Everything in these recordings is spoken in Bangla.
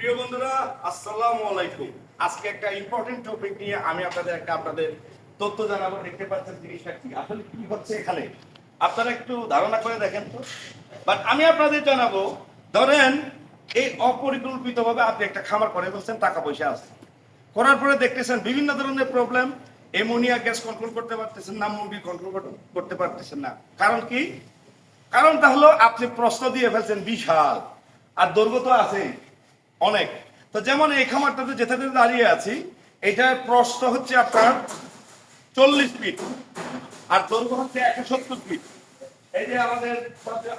প্রিয় বন্ধুরা, আসসালামু আলাইকুম। আজকে একটা ইম্পর্টেন্ট টপিক নিয়ে আমি আপনাদের একটা আপনাদের তথ্য জানাব। দেখতে পাচ্ছেন জিনিসটা কি? আসলে কি হচ্ছে এখানে? আপনারা একটু ধারণা করে দেখেন তো। বাট আমি আপনাদের জানাব, ধরেন এই অপরিকল্পিতভাবে আপনি একটা খামার করে ফেলছেন, টাকা পয়সা আছে। করার পরে দেখতেছেন বিভিন্ন ধরনের প্রবলেম এমোনিয়া গ্যাস কন্ট্রোল করতে পারতেছেন না মুরগি কন্ট্রোল করতে পারতেছেন না। কারণ কি? কারণটা হলো আপনি প্রশ্ন দিয়ে ফেলছেন বিশাল। আর দৈর্ঘ্য তো আছে অনেক। তো যেমন এই খামারটাতে যেটাতে দাঁড়িয়ে আছি, এটার প্রস্থ হচ্ছে আপনার চল্লিশ ফিট আর দৈর্ঘ্য হচ্ছে একশো সত্তর ফিট এই যে আমাদের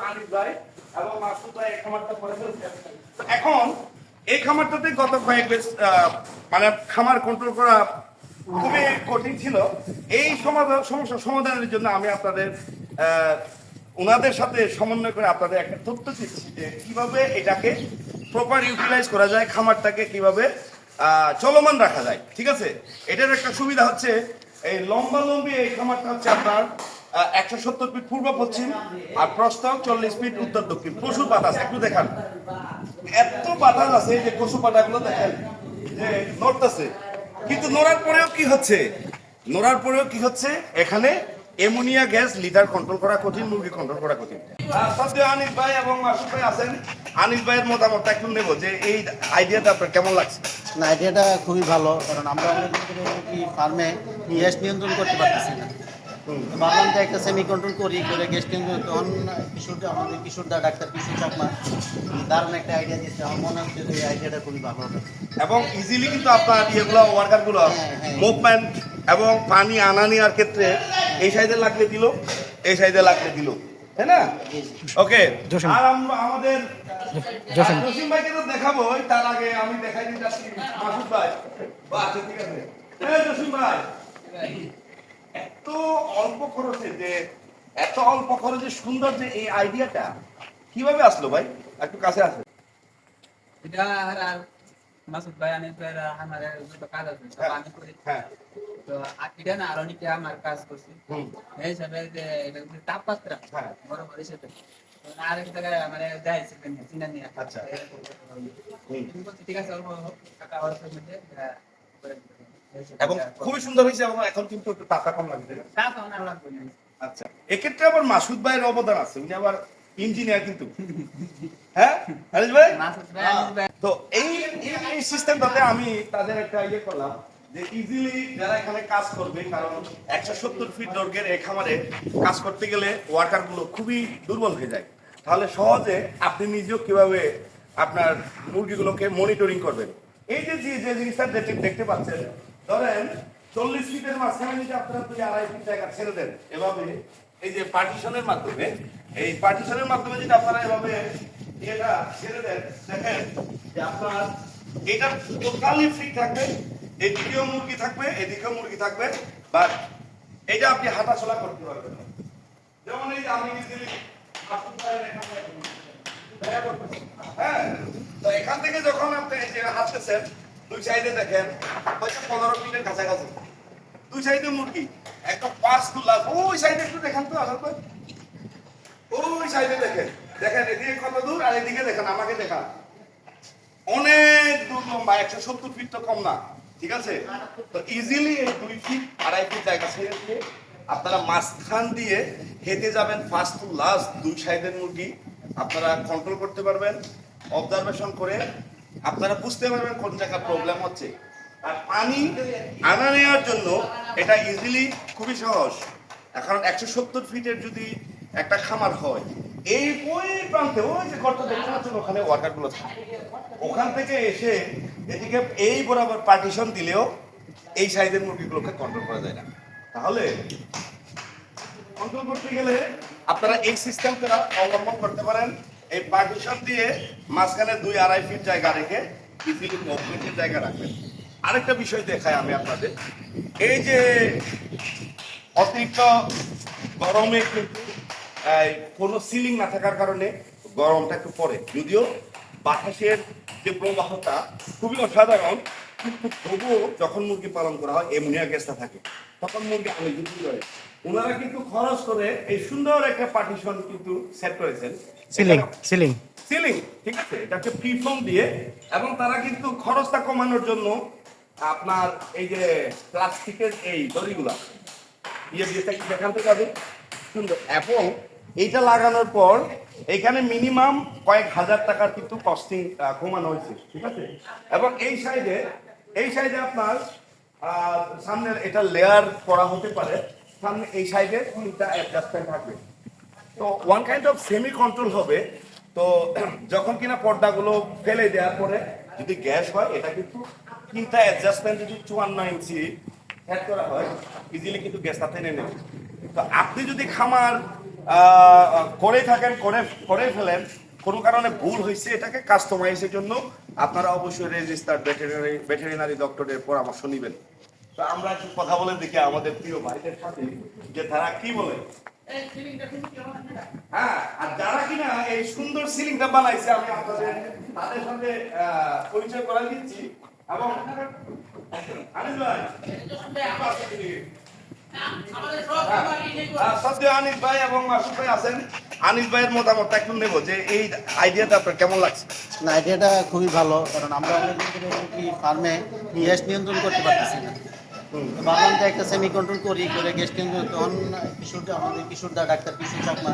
আনিস ভাই এবং মাসুদ ভাই এই খামারটা করে এখন এই খামারটাতে গত কয়েক মানে খামার কন্ট্রোল করা খুবই কঠিন ছিল। এই সমাধান সমস্যা সমাধানের জন্য আমি আপনাদের ওনাদের সাথে সমন্বয় করে আপনাদের একটা তথ্য দিচ্ছি যে কীভাবে এটাকে প্রপার ইউটিলাইজ করা যায়, খামারটাকে কীভাবে চলমান রাখা যায়, ঠিক আছে? এটার একটা সুবিধা হচ্ছে, এই লম্বা লম্বি এই খামারটা হচ্ছে আপনার একশো সত্তর ফিট পূর্ব পশ্চিম আর প্রস্তাব চল্লিশ ফিট উত্তর দক্ষিণ। প্রচুর বাতাস একটু দেখান। এত বাতাস আছে যে কচু পাতাগুলো দেখেন, যে নড়তেছে। কিন্তু নড়ার পরেও কি হচ্ছে? নড়ার পরেও কি হচ্ছে? এখানে এমোনিয়া গ্যাস লিটার কন্ট্রোল করা কঠিন মুরগি কন্ট্রোল করা কঠিন। সদ্য আনিস ভাই এবং মাসুদ ভাই আছেন? আনিস ভাইয়ের মতামত একটু নেব যে এই আইডিয়াটা আপনার কেমন লাগছে? না আইডিয়াটা খুবই ভালো কারণ আমরা অনেকদিন কি ফার্মে গ্যাস নিয়ন্ত্রণ করতে পারতেছি না। ভাবলাম যে একটা সেমি কন্ট্রোল করি করে গ্যাস নিয়ন্ত্রণ তখন কিশোরদা আমাদের কিশোরদা ডাক্তার কিশোর চাকমা দারুণ একটা আইডিয়া দিয়েছে। আমার মনে হচ্ছে যে এই আইডিয়াটা খুবই ভালো হবে। এবং ইজিলি কিন্তু আপনার ইয়েগুলো ওয়ার্কারগুলো হ্যাঁ, হ্যাঁ। মুভমেন্ট এবং পানি আনা নেওয়ার ক্ষেত্রে এই সাইডে লাগলে দিল এই সাইডে লাগলে দিল তাই না? ওকে আর আমরা আমাদের জসিম। ভাইকে তো দেখাবো তার আগে আমি দেখাই দিতে যাচ্ছি মাসুদ ভাই। আচ্ছা ঠিক আছে। এই জসিম ভাই। এত অল্প খরচে যে এত অল্প খরচে সুন্দর যে এই আইডিয়াটা কীভাবে আসলো ভাই? একটু কাছে আসে এটা আর মাসুদ ভাই আনিস আমার দুটো কাজ আছে সব আমি করি তো এটা না আর অনেকে আমার কাজ করছি এই হিসাবে যে এটা তাপমাত্রা। বড় বড় হিসেবে তো আর এক জায়গায় মানে যাইছে চিনা নিয়ে আচ্ছা। ঠিক আছে অল্প টাকা অল্পের মধ্যে এবং খুবই সুন্দর হয়েছে এবং এখন কিন্তু একটু টাকা কম লাগবে টাকা আমার লাগবে না। আচ্ছা এক্ষেত্রে আবার মাসুদ ভাইয়ের অবদান আছে উনি আবার ইঞ্জিনিয়ার কিন্তু হ্যাঁ? আনিস ভাই? মাসুদ ভাই, আনিস ভাই। তো এই এই- এই সিস্টেমটাতে আমি তাদের একটা ইয়ে করলাম যে ইজিলি যারা এখানে কাজ করবে কারণ একশো সত্তর ফিট দৈর্ঘ্যের এই খামারে কাজ করতে গেলে ওয়ার্কারগুলো খুবই দুর্বল হয়ে যায়। তাহলে সহজে আপনি নিজেও কীভাবে আপনার মুরগিগুলোকে মনিটরিং করবেন? এই যে যে জিনিসটা দেখতে পাচ্ছেন ধরেন চল্লিশ ফিটের মাঝখানে যদি আপনারা দুই আড়াই ফিট জায়গা ছেড়ে দেন এভাবে এই যে পার্টিশনের মাধ্যমে এই পার্টিশনের মাধ্যমে যদি আপনারা এভাবে এটা ছেড়ে দেন। দেখেন, যে আপনার এটা টোটালি ফ্রি থাকবে, এদিকেও মুরগি থাকবে, এদিকেও মুরগি থাকবে বাট এটা আপনি হাঁটাচলা করতে পারবেন। যেমন এই যে আমি যদি। হ্যাঁ তো এখান থেকে যখন আপনি যে হাঁটতেছেন, দুই সাইডে দেখেন, হয়তো পনেরো ফিটের কাছাকাছি। দুই সাইডে মুরগি একটা পাঁচ তুলা ওই সাইডে একটু দেখেন তো পর ওই সাইডে দেখেন। দেখেন, এদিকে কত দূর আর এদিকে দেখেন, আমাকে দেখান। অনেক দূর লম্বা, একশো সত্তর ফিট তো কম না, ঠিক আছে? তো ইজিলি এই দুই ফিট আড়াই ফিট জায়গা ছেড়ে দিয়ে আপনারা মাঝখান দিয়ে হেঁটে যাবেন ফার্স্ট টু লাস্ট দুই সাইডের মুরগি। আপনারা কন্ট্রোল করতে পারবেন অবজারভেশন করে আপনারা বুঝতে পারবেন কোন জায়গায় প্রবলেম হচ্ছে। আর পানি আনা নেওয়ার জন্য এটা ইজিলি খুবই সহজ। এখন একশো সত্তর ফিটের যদি একটা খামার হয় এই ওই প্রান্তে, ওই যে গর্ত দেখতে পাচ্ছেন ওখানে ওয়ার্কারগুলো থাকে। ওখান থেকে এসে এদিকে এই বরাবর পার্টিশন দিলেও এই সাইজের মুরগিগুলোকে কন্ট্রোল করা যায় না। তাহলে কন্ট্রোল করতে গেলে আপনারা এই সিস্টেমটা অবলম্বন করতে পারেন। এই পার্টিশন দিয়ে মাঝখানে দুই আড়াই ফিট জায়গা রেখে ইজিলি জায়গা রাখবেন। আরেকটা বিষয় দেখাই আমি আপনাদের। এই যে অতিরিক্ত গরমে কিন্তু কোনো সিলিং না থাকার কারণে গরমটা একটু পড়ে। যদিও বাতাসের যে প্রবাহটা খুবই অসাধারণ কিন্তু তবুও যখন মুরগি পালন করা হয় এমনিয়া গ্যাসটা থাকে। তখন মুরগি আমি যদি করে ওনারা কিন্তু খরচ করে এই সুন্দর একটা পার্টিশন কিন্তু সেট করেছেন। সিলিং সিলিং সিলিং ঠিক আছে? এটাকে ফ্রি ফর্ম দিয়ে এবং তারা কিন্তু খরচটা কমানোর জন্য আপনার এই যে প্লাস্টিকের এই দড়িগুলা ইয়ে দিয়ে থাকি দেখান যাবে সুন্দর। এবং এইটা লাগানোর পর এখানে মিনিমাম কয়েক হাজার টাকার কিন্তু কস্টিং কমানো হয়েছে, ঠিক আছে? এবং এই সাইডে এই সাইডে আপনার সামনের এটা লেয়ার করা হতে পারে। সামনে এই সাইডে তিনটা অ্যাডজাস্টমেন্ট থাকবে। তো one kind of semi control হবে। তো যখন কিনা পর্দাগুলো ফেলে দেওয়ার পরে যদি গ্যাস হয়, এটা কিন্তু তিনটা অ্যাডজাস্টমেন্ট যদি চুয়ান্ন ইঞ্চি সেট করা হয় ইজিলি কিন্তু গ্যাসটা টেনে নেবে। তো আপনি যদি খামার করে থাকেন করে করে ফেলেন কোনো কারণে ভুল হয়েছে এটাকে কাস্টমাইজের জন্য আপনারা অবশ্যই রেজিস্টার্ড ভেটেরিনারি ভেটেরিনারি ডক্টরের পরামর্শ নেবেন। তো আমরা একটু কথা বলে দেখি আমাদের প্রিয় ভাইদের সাথে যে তারা কি বলে। হ্যাঁ আর যারা কিনা এই সুন্দর সিলিংটা বানাইছে আমি আপনাদের তাদের সাথে পরিচয় করা দিচ্ছি। এবং আনিস ভাই আনিস ভাই এবং মাসুদ ভাই আছেন আনিস ভাইয়ের মতামত একটু নেব যে এই আইডিয়াটা আপনার কেমন লাগছে? না আইডিয়াটা খুবই ভালো কারণ আমরা অনেকদিন কি ফার্মে গ্যাস নিয়ন্ত্রণ করতে পারতেছি না। তো ভাবলাম যে একটা সেমি কন্ট্রোল করি করে গ্যাস নিয়ন্ত্রণ তখন কিশোরদা আমাদের কিশোরদা ডাক্তার কিশোর চাকমা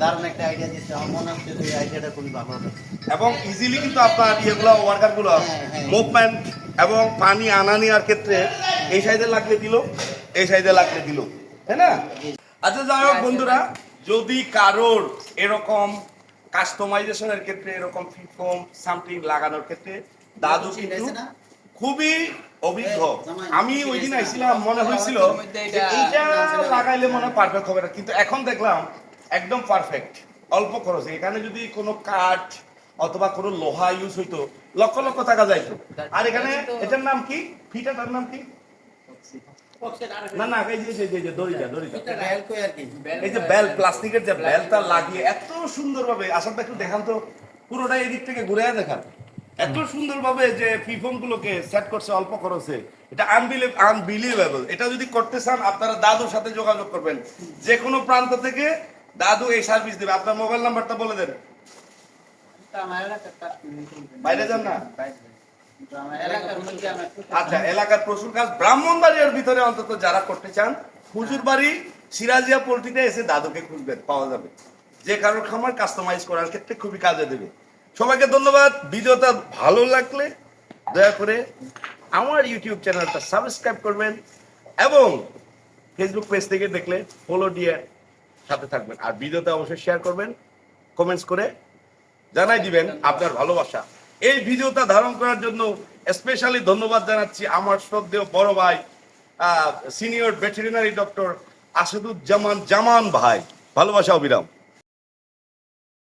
দারুণ একটা আইডিয়া দিচ্ছে আমার মনে হচ্ছে যে আইডিয়াটা খুবই ভালো হবে। এবং ইজিলি কিন্তু আপনার ইয়েগুলো ওয়ার্কারগুলো হ্যাঁ, হ্যাঁ। মুভমেন্ট এবং পানি আনা নেওয়ার ক্ষেত্রে এই সাইডে লাগলে দিল এই সাইডে লাগলে দিল তাই না? আচ্ছা যাই হোক বন্ধুরা যদি কারোর এরকম কাস্টমাইজেশনের ক্ষেত্রে এরকম ফিফম সামথিং লাগানোর ক্ষেত্রে দাদু কিন্তু খুবই অভিজ্ঞ। আমি ওই দিন আইছিলাম মনে হয়েছিল এইটা লাগাইলে মনে পারফেক্ট হবে না কিন্তু এখন দেখলাম একদম পারফেক্ট অল্প খরচে। এখানে যদি কোনো কাঠ অথবা কোনো লোহা ইউজ হইতো লক্ষ লক্ষ টাকা যাইতো। আর এখানে এটার নাম কি? ফিটাটার নাম কি? না না এই যে এই যে- দড়িটা দড়িটা। এই যে বেল প্লাস্টিকের যে বেলটা লাগিয়ে এত সুন্দরভাবে একটু দেখান তো পুরোটা এদিক থেকে ঘুরে দেখান। এত সুন্দরভাবে যে ফিফম গুলোকে সেট করছে অল্প খরচে এটা আনবিলিভ আনবিলিভেবল এটা যদি করতে চান আপনারা দাদুর সাথে যোগাযোগ করবেন। যে কোনো প্রান্ত থেকে দাদু এই সার্ভিস দেবে। আপনার মোবাইল নাম্বারটা বলে দেন। বাইরে যান না? আচ্ছা এলাকার প্রচুর কাজ। ব্রাহ্মণবাড়িয়ার ভিতরে অন্তত যারা করতে চান হুজুর বাড়ি সিরাজিয়া পোল্ট্রিতে এসে দাদুকে খুঁজবেন, পাওয়া যাবে। যে কারোর খামার কাস্টমাইজ করার ক্ষেত্রে খুবই কাজে দেবে। সবাইকে ধন্যবাদ। ভিডিওটা ভালো লাগলে দয়া করে আমার ইউটিউব চ্যানেলটা সাবস্ক্রাইব করবেন এবং ফেসবুক পেজ থেকে দেখলে ফলো দিয়ে সাথে থাকবেন। আর ভিডিওটা অবশ্যই শেয়ার করবেন কমেন্টস করে জানাই দিবেন আপনার ভালোবাসা। এই ভিডিওটা ধারণ করার জন্য স্পেশালি ধন্যবাদ জানাচ্ছি আমার শ্রদ্ধেয় বড় ভাই senior veterinary doctor Asaduzzaman Zaman ভাই। ভালোবাসা, অবিরাম।